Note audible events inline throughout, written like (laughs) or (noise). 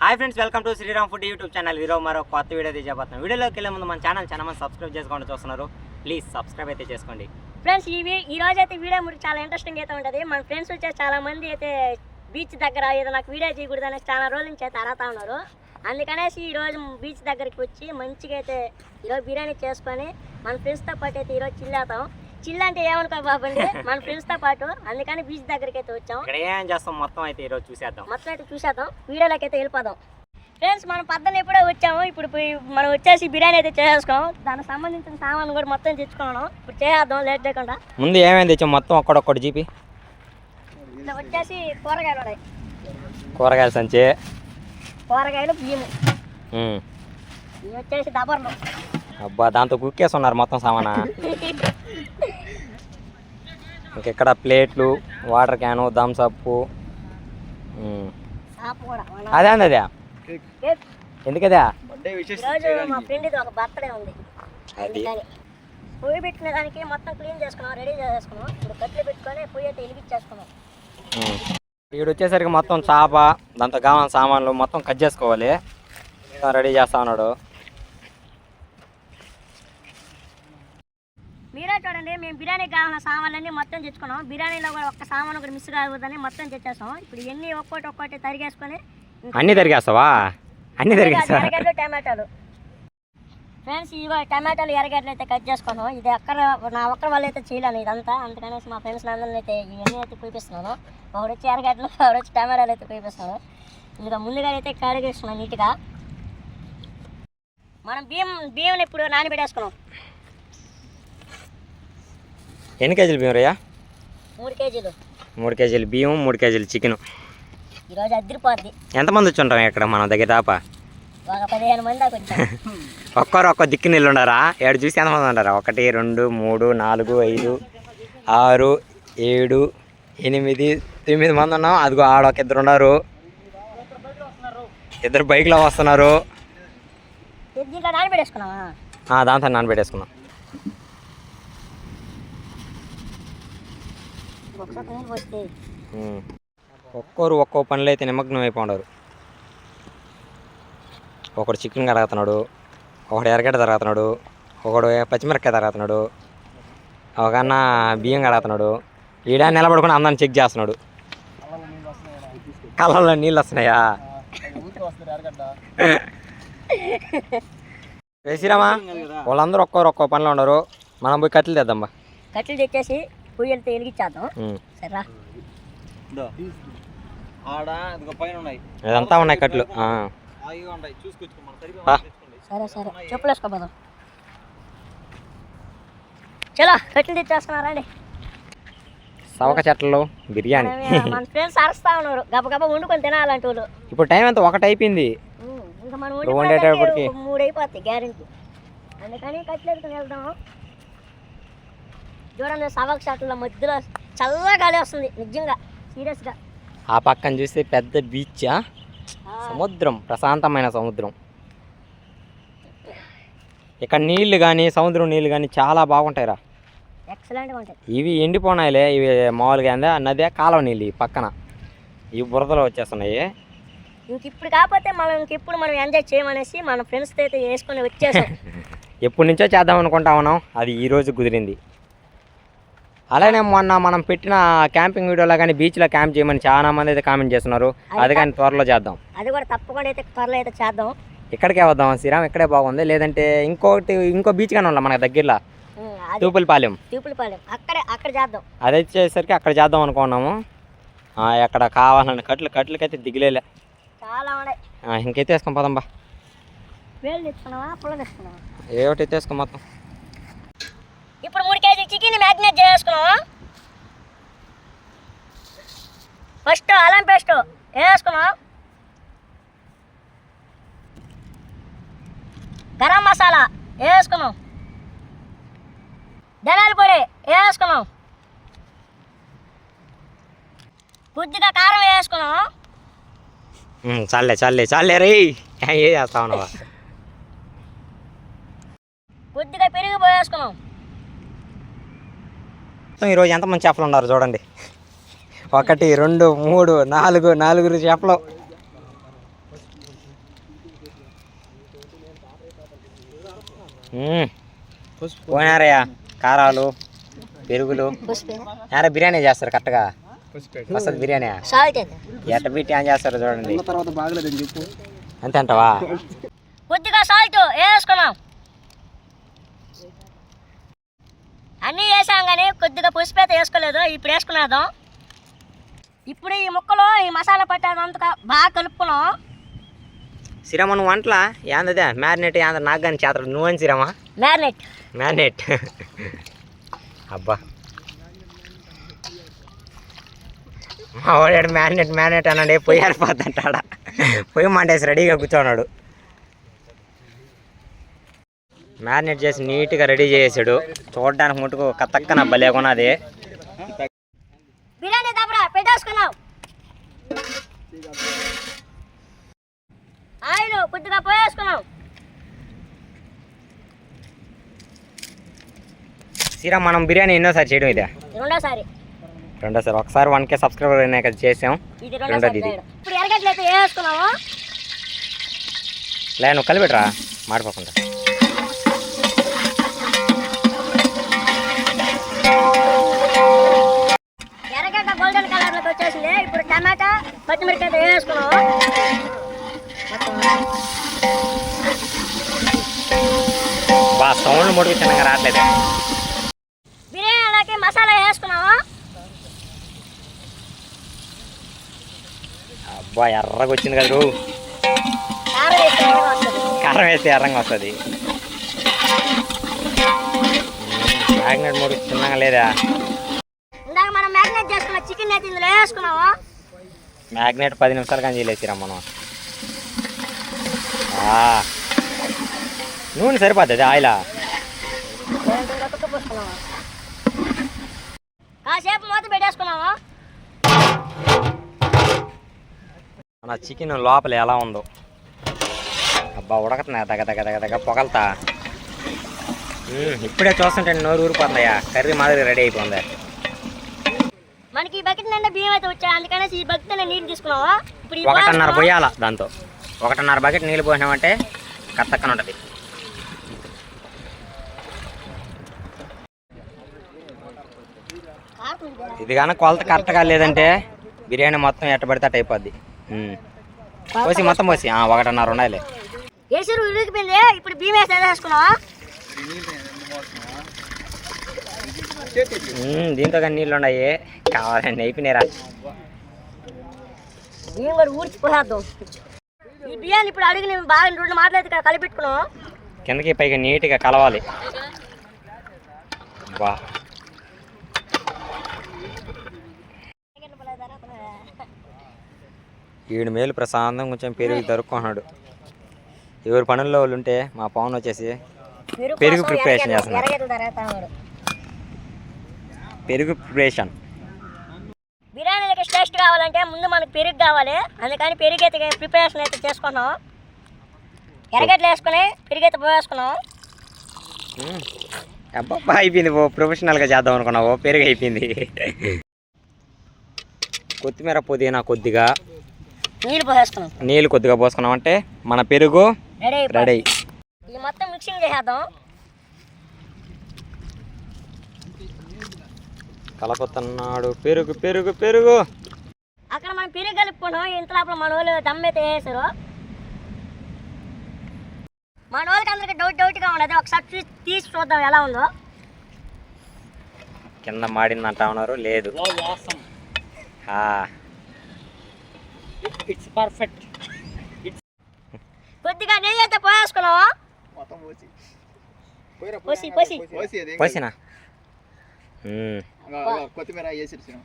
Hi friends welcome to Sriram food YouTube channel. ఈరోజు మరో కొత్త వీడియో తీసేపోతున్నాం వీడియోలోకి వెళ్ళే ముందు మన ఛానల్ చాలా మంది సబ్స్క్రైబ్ చేసుకోండి చూస్తున్నారు. ప్లీజ్ సబ్స్క్రైబ్ అయితే చేసుకోండి. ఫ్రెండ్స్ ఈ వీ- ఈ రోజు అయితే వీడియో మీకు చాలా ఇంట్రెస్టింగ్ అయితే ఉంటుంది. మన ఫ్రెండ్స్ వచ్చే చాలా మంది అయితే బీచ్ దగ్గర ఏదో నాకు వీడియో చేయకూడదు అనేసి చాలా రోజుల నుంచి అయితే అడుగుతా ఉన్నారు. అందుకనేసి ఈ రోజు బీచ్ దగ్గరికి వచ్చి మంచిగా అయితే ఈరోజు బిర్యానీ చేసుకొని మన ఫ్రెండ్స్తో పాటు అయితే ఈరోజు చిల్లేతాం చిల్ అంటే ఏమనుకో బాబండి మన ఫ్రెండ్స్తో పాటు అందుకని బీచ్ దగ్గరికి అయితే వచ్చాం. ఇక్కడ ఏం చేస్తాం మొత్తం అయితే ఈరోజు చూసేద్దాం. మొత్తం అయితే చూసేద్దాం. వీడియోలోకి అయితే వెళ్ళిపోదాం. ఫ్రెండ్స్ మనం పద్దన ఎప్పుడో వచ్చాము. ఇప్పుడు మనం వచ్చేసి బిర్యానీ అయితే చేసేసుకోం దానికి సంబంధించిన సామాన్ కూడా మొత్తం తెచ్చుకున్నాం. ఇప్పుడు చేసేద్దాం లేట్ చేయకుండా. ముందు ఏమేమి తెచ్చాం? మొత్తం ఒక్కడొక్కటి జీపి. వచ్చేసి కూరగాయలు ఉన్నాయి. కూరగాయల సంచి. కూరగాయలు బియ్యము. ఇవి వచ్చేసి దబర్లు. అబ్బా దాంతో కుక్కేసి ఉన్నారు మొత్తం సామానా? (laughs) ఇంకెక్కడ ప్లేట్లు వాటర్ క్యాను థమ్స్ అప్ అదే అండి అదే. ఎందుకదే? అది. పొయ్యి పెట్టిన దానికి మొత్తం క్లీన్ చేసుకున్నాం రెడీ చేసేసుకున్నాం ఇప్పుడు కట్లు పెట్టుకొని పొయ్యి అయితే వెలిగించేసుకున్నాం. ఇక్కడ వచ్చేసరికి మొత్తం చేప దాంతో కావాలని సామాన్లు మొత్తం కట్ చేసుకోవాలి. రెడీ చేస్తా ఉన్నాడు. మీరే చూడండి మేము బిర్యానీ కావాలన్న సామాన్లన్నీ మొత్తం తెచ్చుకున్నాం. బిర్యానీలో కూడా ఒక్క సామాన్ కూడా మిస్ కాకూడదని మొత్తం తెచ్చేసాం. ఇప్పుడు ఇవన్నీ ఒక్కోటి ఒక్కోటి తరిగేసుకొని అన్నీ తిరిగేస్తావా? అన్నీ తిరిగేస్తావా? ఎరగడ్డలు టమాటాలు. ఫ్రెండ్స్ ఇదిగో టమాటాలు ఎరగడ్డలు అయితే కట్ చేసుకున్నాం. ఇది అక్కడ నా ఒక్కరి వల్ల అయితే చేయలేను ఇదంతా. అందుకనేసి మా ఫ్రెండ్స్ అందరిని అయితే ఇవన్నీ అయితే చూపిస్తున్నాను ఒకడు వచ్చి ఎరగడ్డలు వచ్చి టమాటాలు అయితే చూపిస్తున్నాను ఇదిగో ముందుగా అయితే కడిగేస్తున్నాం నీట్గా. మనం బియ్యం బియ్యం ఇప్పుడు నానబెట్టేసుకున్నాం. ఎన్ని కేజీలు బియ్యం రయ్యా మూడు కేజీలు. మూడు కేజీలు బియ్యం మూడు కేజీలు చికెన్. ఈరోజు అద్దరిపోద్ది. ఎంతమంది వచ్చి ఉంటాం ఇక్కడ మన దగ్గర దాపా? ఒక పదిహేను మంది దాకా (laughs) ఒక్కరు ఒక్క దిక్కు నీళ్ళు ఉండారా ఏడు చూసి ఎంతమంది ఉంటారా? ఒకటి రెండు మూడు నాలుగు ఐదు ఆరు ఏడు ఎనిమిది తొమ్మిది మంది ఉన్నాం. అదిగో ఆడ ఒక ఇద్దరు ఉన్నారు. ఇద్దరు బైక్లో వస్తున్నారు. దాంతో నానబెట్టేసుకున్నాం ఒకసారి నీళ్ళు పోస్తే ఉమ్. ఒక్కొరు ఒక్కో పనిలో అయితే నిమగ్నం అయిపోండారు ఒకడు చికెన్ కడగతున్నాడు ఒకడు ఎరగడ్డ తరగతున్నాడు ఒకడు పచ్చిమిరపకాయ తరగతున్నాడు ఒక అన్న బియ్యం కడగతున్నాడు ఈడ నిలబడుకుని అందరిని చెక్ చేస్తున్నాడు. కళ్ళల్లో నీళ్ళు వస్తున్నాయా? వేసిరామా వాళ్ళందరూ ఒక్కొరు ఒక్కో పనిలో ఉండరు. మనం పోయి కట్టెలు తెద్దాంబా కట్టెలు తెచ్చేసి పొయ్యిలతో వెలిగించేద్దాం ఉమ్. సరేరా? ఆడ ఇదిగో పైన ఉన్నాయి. ఇదంతా ఉన్నాయి. అవి ఉన్నాయి. సరే సరే. చెప్పులు వేసుకోపోదాం చలో కట్టెలు తెచ్చేస్తున్నారా అండి సవక చెట్లలో బిర్యానీ. మన ఫ్రెండ్స్ అరుస్తా ఉన్నారు. గబ గబ వండుకొని తినాలంటే వాళ్ళు. ఇప్పుడు టైం ఎంత? ఒకటి అయిపోయింది. ఇంకా మనం వండేటప్పటికి? మూడు అయిపోతాయి గ్యారెంటీ. అందుకని ఎత్తుకుని వెళ్దాము చూడండి సవక షాట్ల మధ్యలో చల్లగా గాలి వస్తుంది నిజంగా సీరియస్గా. ఆ పక్కన చూస్తే పెద్ద బీచ్ సముద్రం ప్రశాంతమైన సముద్రం. ఇక్కడ నీళ్ళు కానీ సముద్రం నీళ్ళు కానీ చాలా బాగుంటాయిరా. ఇవి ఎండిపోనాయిలే ఇవి మామూలుగా ఏందా? నదే కాలువ నీళ్ళు ఈ పక్కన. ఇవి బురదలో వచ్చేస్తున్నాయి. ఇంక ఇప్పుడు కాకపోతే మనం ఇంకెప్పుడు మనం ఎంజాయ్ చేయమనేసి మన ఫ్రెండ్స్తో అయితే వేసుకొని వచ్చేసాం. (laughs) ఎప్పటి నుంచో చేద్దాం అనుకుంటా ఉన్నాం. అది ఈ రోజు కుదిరింది. అలానే మొన్న మనం పెట్టిన క్యాంపింగ్ వీడియోలో కానీ బీచ్లో క్యాంప్ చేయమని చాలా మంది అయితే కామెంట్ చేస్తున్నారు. అది కానీ త్వరలో చేద్దాం. అది కూడా తప్పకుండా అయితే త్వరలో అయితే చేద్దాం. ఇక్కడికే వద్దాం శ్రీరామ్ ఇక్కడే బాగుంది. లేదంటే ఇంకోటి ఇంకో బీచ్ కానీ ఉండాలి మనకి దగ్గరలో. తూపులపాలెం చూపులపాలెం అక్కడే అక్కడ చేద్దాం. అది వచ్చేసరికి అక్కడ చేద్దాం అనుకున్నాము. ఎక్కడ కావాలని కట్లు కట్లకైతే దిగులేలే. చాలా ఉన్నాయి. ఇంకైతే వేసుకొని పోదాం బా. వేలు తెచ్చుకున్నావా? పుల్ల తెచ్చుకున్నావా? ఏ ఒకటి ఎత్తేసుకో మొత్తం? చికెన్ మ్యాగ్నేట్ చేసుకున్నావా? ఫస్ట్ అల్లం పేస్ట్ వేసుకున్నాం గరం మసాలా వేసుకున్నాం ధనియాల పొడి వేసుకున్నాం కొద్దిగా కారం వేసుకున్నాం చాలే చాలే చాలే రే. ఏ చేస్తా ఉన్నావా కొద్దిగా పెరిగి పోయేసుకున్నాం మొత్తం ఈరోజు ఎంతమంది చేపలు ఉన్నారు చూడండి. ఒకటి రెండు మూడు నాలుగు నాలుగురు చేపలు. పోయినారయ్యా కారాలు పెరుగులు. యారా బిర్యానీ చేస్తారు కరెక్ట్గా? వస్తుంది బిర్యానీ. సాల్ట్ ఎట్ట బిట్టి ఏం చేస్తారు చూడండి. అంతే అంటావా? కొద్దిగా సాల్ట్ వేసుకున్నాం. అన్నీ వేసాం కానీ కొద్దిగా పసుపు అయితే వేసుకోలేదు. ఇప్పుడు వేసుకున్నాం ఇప్పుడు ఈ ముక్కలు ఈ మసాలా పట్టేదంతా బాగా కలుపుకున్నాం. సిరమ్మ నువ్వు వంటలా? ఏందదే? మ్యారినేట్ ఏంద నాకు కానీ చేస్తాడు నువ్వని సిరమా? మ్యారినేట్. మ్యారినేట్. అబ్బా. మా వాడాడు మ్యారినేట్ మ్యారినేట్ అన్నాడు. పొయ్యి ఆరిపోద్దంటాడ పొయ్యి మంటేసి రెడీగా కూర్చోన్నాడు. మ్యారినేట్ చేసి నీట్గా రెడీ చేసాడు. చూడడానికి ముట్టుకు కత్తక్కన భలే కొన్నది. బిర్యానీ దబ్బరా పెట్టేసుకున్నాం ఆయిల్ కొద్దిగా పోయేసుకున్నాం సిరా మనం బిర్యానీ ఎన్నోసారి చేయడం ఇదే? రెండోసారి. రెండోసారి. ఒకసారి వన్ కే సబ్స్క్రైబర్ అయినాక చేసాం. రెండోది ఇది. ఇప్పుడు వేసుకున్నాము లే నువ్వు కలిపెట్టరా. మాడిపోకుండా. ముడికి చిన్నగా రావట్లేదు. బిర్యానీలోకి మసాలా వేసుకున్నాము అబ్బా ఎర్రగా వచ్చింది కదా. కారం వేస్తే ఎర్రగా వస్తుంది. మ్యాగ్నెట్ మూడు చిన్నగా లేదా? ఇందాక మనం మ్యారినేట్ చేసుకున్న చికెన్ అయితే ఇందులో వేసుకున్నాము మ్యాగ్నెట్ పది నిమిషాలు కానీ చేయలేసిరా మనం. ఆ. నూనె సరిపోతుంది ఆయిలా? కాసేపు మూత పెట్టేసుకున్నాము మన చికెన్ లోపల ఎలా ఉందో. అబ్బా ఉడకతున్నా దగ్గ దగ్గ దగ్గ దగ్గ పొగలుతా. ఇప్పుడే చూస్తుంటే నోరు ఊరిపోతుందయ్యా కర్రీ మాదిరి రెడీ అయిపోయింది. మనకి ఈ బకెట్ నిండా బియ్యం అయితే వచ్చాయి అందుకనేసి ఈ బకెట్ నీళ్ళు తీసుకున్నాము ఇప్పుడు ఒకటిన్నర. పోయాల దాంతో? ఒకటిన్నర బకెట్ నీళ్ళు పోసినామంటే కత్తక్కన ఉంటుంది కారం ఉంది. ఇది కానీ కొలత కరెక్ట్గా లేదంటే బిర్యానీ మొత్తం ఎట్టబడితే అట్ట అయిపోద్ది. పోసి మొత్తం పోసి. ఒకటిన్నర ఉండాలి ఎసురు ఉడికిపోయింది ఇప్పుడు బియ్యం వేసి దీంతో కానీ నీళ్ళు ఉన్నాయి. కావాలండి అయిపోయినారా బియ్యం కూడా ఊడ్చిపోయేద్దాం ఈ బియ్యాన్ని ఇప్పుడు అడిగి నేను బాగా రెండు మాటలు అయితే కలిపెట్టుకున్నాం. కిందకి పైకి నీట్గా కలవాలి. బా. ఈడు మేలు ప్రశాంతం కొంచెం పెరుగు దొరుకున్నాడు ఎవరు పనుల్లో వాళ్ళు ఉంటే మా పవన్ వచ్చేసి పెరుగు తరుగుతా ఉన్నాడు. పెరుగు ప్రిపరేషన్. బిర్యానీలకి టేస్ట్ కావాలంటే ముందు మనకు పెరుగు కావాలి. అందుకని పెరుగు అయితే ప్రిపరేషన్ అయితే చేసుకున్నాం. ఎర్రగడ్డలు వేసుకుని పెరుగు అయితే పోవేసుకున్నాం అబ్బా అయిపోయింది ఓ ప్రొఫెషనల్గా చేద్దాం అనుకున్నావు పెరుగు అయిపోయింది. కొత్తిమీర పుదీనా కొద్దిగా. నీళ్ళు పోసేసుకున్నాం నీళ్ళు కొద్దిగా పోసుకున్నాం అంటే మన పెరుగు రెడీ రెడీ. ఈ మొత్తం మిక్సింగ్ చేసేద్దాం. కలపతున్నాడు పెరుగు పెరుగు పెరుగు. అక్కడ మనం పెరుగు కలుపుకున్నాం. ఇంత లోపల మన వాళ్ళు దమ్ అయితే వేసారు మన వాళ్ళకి అందరికి డౌట్ డౌట్గా ఉండదు. ఒకసారి చూసి తీసి చూద్దాం ఎలా ఉందో. కింద మాడిందంట ఉన్నారు. లేదు. వాసం ఇట్స్ పర్ఫెక్ట్ కొద్దిగా నెయ్యి అయితే పోసేసుకున్నాము మొత్తం పోసి. పోసి పోసి. పోసి. అది. పోసినా. కొత్తిమీర వేసేసాను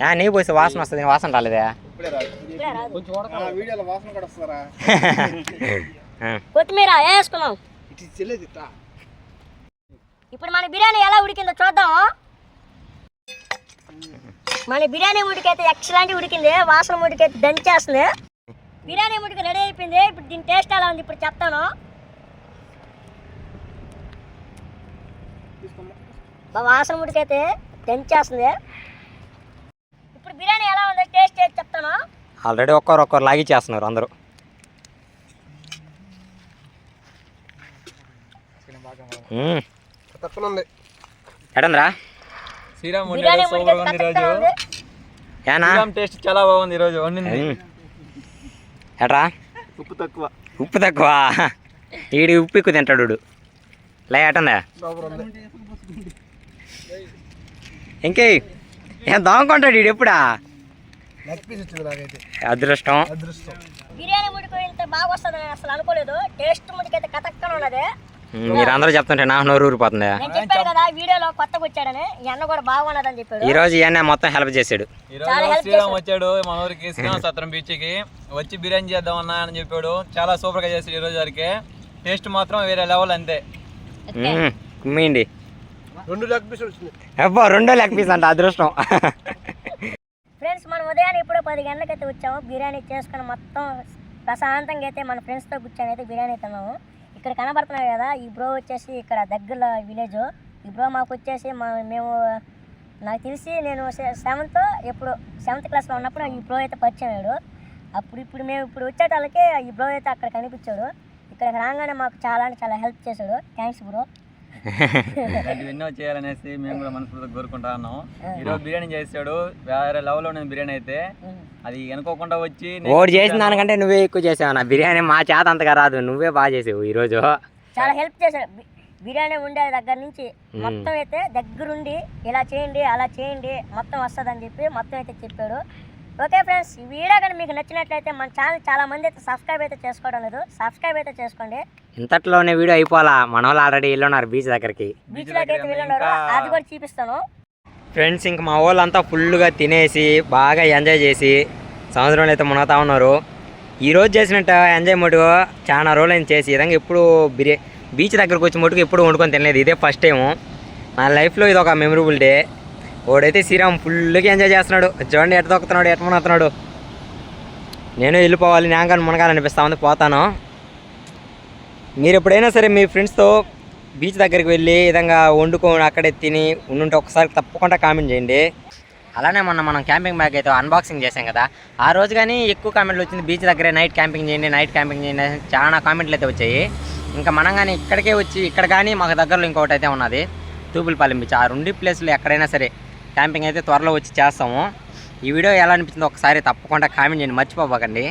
యా నెయ్యి పోసి వాసన వస్తుంది వాసన రాలేదే? ఇప్పుడే రాదు. ఇప్పుడే రాదు. కొంచెం వీడియోలో వాసన కూడా వస్తారా (laughs) కొత్తిమీర వేసుకున్నాం. ఇటు చెల్లేదు ఇట్లా. ఇప్పుడు మన బిర్యానీ ఎలా ఉడికిందో చూద్దాము? మన బిర్యానీ ఉడికైతే ఎక్సలెంట్ ఉడికింది వాసన ఉడికైతే దంచేస్తుంది. బిర్యానీ ఉడికి రెడీ అయిపోయింది ఇప్పుడు దీని టేస్ట్ ఎలా ఉంది ఇప్పుడు చెప్తాను. వాసన ఉడికైతే దంచేస్తుంది. ఇప్పుడు టేస్ట్ చేసి చెప్తాను. ఆల్రెడీ ఒక్కరు ఒక్కరు లాగిచ్చేస్తున్నారు అందరూ. మ్మ్. తక్కువ ఉంది. ఎడందిరా శ్రీరామ్ వండాడు సూపర్ ముడికి ఉంది ఈరోజు. శ్రీరామ్ టేస్ట్ చాలా బాగుంది ఈరోజు వండింది. ఎట్రా ఉప్పు తక్కువ. ఉప్పు తక్కువ? ఈడి ఉప్పు ఎక్కువ తింటాడు. లే ఉంది ఇంకే ఏం దోమకుంటాడు వీడు ఎప్పుడా? అదృష్టం. అదృష్టం. బిర్యానీ ముడికి ఇంత బాగా వస్తుంది అసలు అనుకోలేదు. టేస్ట్ ముడికైతే కతక్కన ఉన్నది మ్మ్, మీరందరూ చెప్తుంటే నాకు నోరు ఊరిపోతుంది? నేను చెప్పాను కదా వీడియోలో కొత్తగా వచ్చాడని. ఈ అన్న కూడా బాగున్నదని చెప్పాడు. ఈ రోజు ఈయన మొత్తం హెల్ప్ చేశాడు. ఈ చాలా రోజు help శ్రీరామ్ వచ్చాడు మన ఊరికి శ్రీరామ్ సత్రం బీచ్కి. వచ్చి బిర్యానీ చేద్దాం అన్నా అని చెప్పాడు. చాలా సూపర్గా చేసాడు ఈ రోజు వరకే. టేస్ట్ మాత్రం వేరే లెవెల్ అంతే. మ్మ్, కుమ్మియండి. రెండు లెగ్ పీస్ వచ్చింది అబ్బా రెండో లెగ్ పీస్ అంట అదృష్టం. ఫ్రెండ్స్ మనం ఉదయాన్నే ఇప్పుడు పది గంటలకైతే వచ్చాము. బిర్యానీ చేసుకుని మొత్తం ప్రశాంతంగా అయితే మన ఫ్రెండ్స్తో కూర్చొని అయితే బిర్యానీ తిన్నాము. ఇక్కడ కనబడుతున్నాయి కదా ఈ బ్రో వచ్చేసి ఇక్కడ దగ్గరలో విలేజ్. ఈ బ్రో మాకు వచ్చేసి మా మేము నాకు తెలిసి నేను సెవెంత్ ఎప్పుడు సెవెంత్ క్లాస్లో ఉన్నప్పుడు ఈ బ్రో అయితే పరిచయం అయ్యాడు. అప్పుడు ఇప్పుడు మేము ఇప్పుడు వచ్చేటాళ్ళకి ఈ బ్రో అయితే అక్కడ కనిపించాడు. ఇక్కడ రాగానే మాకు చాలా అంటే చాలా హెల్ప్ చేశాడు. Thanks bro. ఎన్నో చేయాలనేసి మేము కూడా మనస్ఫూర్తిగా కోరుకుంటా ఉన్నాం ఈ రోజు బిర్యానీ చేసాడు వేరే లెవెల్లో ఉన్నది బిర్యానీ అయితే. అది అనుకోకుండా వచ్చి నేను ఓడి చేసిన దానికంటే నువ్వే ఎక్కువ చేసావు నా బిర్యానీ మా చేత అంతగా రాదు. నువ్వే బాగా చేసావు ఈరోజు. చాలా హెల్ప్ చేశాడు. బిర్యానీ ఉండే దగ్గర నుంచి మొత్తం అయితే దగ్గరుండి ఇలా చేయండి అలా చేయండి మొత్తం వస్తుందని చెప్పి మొత్తం అయితే చెప్పాడు. ఓకే ఫ్రెండ్స్ ఈ వీడియో కానీ మీకు నచ్చినట్లయితే మన ఛానల్ చాలా మంది అయితే సబ్స్క్రైబ్ అయితే చేసుకోవడం లేదు. సబ్స్క్రైబ్ అయితే చేసుకోండి. ఇంతట్లోనే వీడియో అయిపోవాలా? మన వాళ్ళు ఆల్రెడీ వెళ్ళున్నారు బీచ్ దగ్గరికి. బీచ్ దగ్గర అయితే అది కూడా చూపిస్తాను. ఫ్రెండ్స్ ఇంక మా వాళ్ళంతా ఫుల్గా తినేసి బాగా ఎంజాయ్ చేసి సంవత్సరంలో అయితే మునగుతా ఉన్నారు. ఈరోజు చేసినట్టు ఎంజాయ్ మటుకు చాలా రోజులు చేసి ఈ విధంగా ఎప్పుడు బిర్యా బీచ్ దగ్గరకు వచ్చి మటుకు ఎప్పుడు వండుకొని తినలేదు. ఇదే ఫస్ట్ టైము నా లైఫ్లో ఇది ఒక మెమరబుల్ డే వాడైతే శ్రీరామ్ ఫుల్గా ఎంజాయ్ చేస్తున్నాడు. చూడండి ఎట్ట దొక్కుతున్నాడు ఎట్ట నేను వెళ్ళిపోవాలి నేను కానీ మునగాలనిపిస్తా ఉంది పోతాను. మీరు ఎప్పుడైనా సరే మీ ఫ్రెండ్స్తో బీచ్ దగ్గరికి వెళ్ళి విధంగా వండుకొని అక్కడే తిని ఉండుంటే ఒకసారి తప్పకుండా కామెంట్ చేయండి. అలానే మొన్న మనం క్యాంపింగ్ బ్యాగ్ అయితే అన్బాక్సింగ్ చేసాం కదా. ఆ రోజు కానీ ఎక్కువ కామెంట్లు వచ్చింది బీచ్ దగ్గరే నైట్ క్యాంపింగ్ చేయండి నైట్ క్యాంపింగ్ చేయండి చాలా కామెంట్లు అయితే వచ్చాయి. ఇంకా మనం కానీ ఇక్కడికే వచ్చి ఇక్కడ కానీ మాకు దగ్గరలో ఇంకొకటి అయితే ఉన్నది తూపులపాలెం బీచ్. ఆ రెండు ప్లేస్లు ఎక్కడైనా సరే క్యాంపింగ్ అయితే త్వరలో వచ్చి చేస్తాము. ఈ వీడియో ఎలా అనిపించిందో ఒకసారి తప్పకుండా కామెంట్ చేయండి. మర్చిపోబాకండి